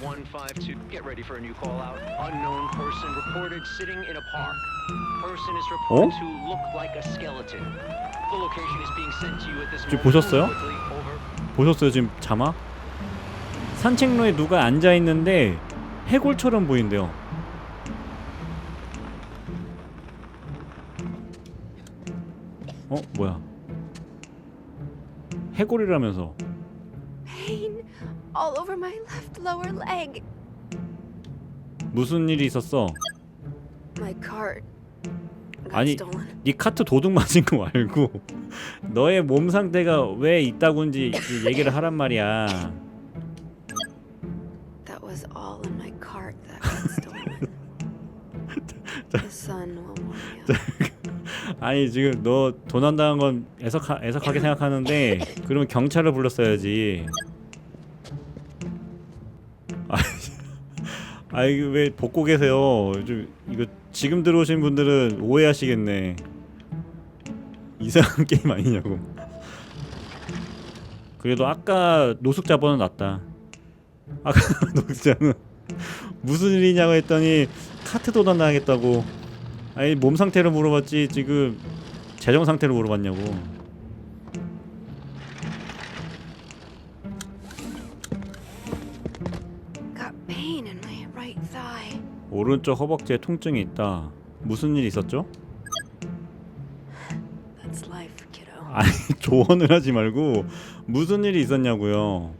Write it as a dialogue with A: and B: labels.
A: 152. Get ready for a new call out. Unknown person reported sitting in a park. Person is reported
B: 어?
A: to look like a skeleton. The location is being sent to you at this
B: 지금
A: moment.
B: 보셨어요?
A: Quickly, over.
B: 보셨어요 지금 자막? 산책로에 누가 앉아 있는데 해골처럼 보인대요. 어 뭐야? 해골이라면서
C: all over my left lower leg.
B: 무슨 일이 있었어?
C: My cart got
B: 아니
C: stolen.
B: 네 카트 도둑 맞은 거 말고 너의 몸 상태가 왜 있다고인지 얘기를 하란 말이야.
C: That was all in my cart that got stolen. the sun will warm me up.
B: 아니 지금 너 도난당한 건 애석하, 애석하게 생각하는데 그러면 경찰을 불렀어야지. 아, 아 이거 왜 벗고 계세요? 좀 이거 지금 들어오신 분들은 오해하시겠네. 이상한 게임 아니냐고. 그래도 아까 노숙자보다는 낫다. 아까 노숙자는 무슨 일이냐고 했더니 카트 도난 당했다고. 아니 몸 상태를 물어봤지 지금 재정 상태를 물어봤냐고.
C: Pain in my right thigh.
B: 오른쪽 허벅지에 통증이 있다. 무슨 일 있었죠?
C: That's life, kiddo.
B: 아니 조언을 하지 말고 무슨 일이 있었냐고요.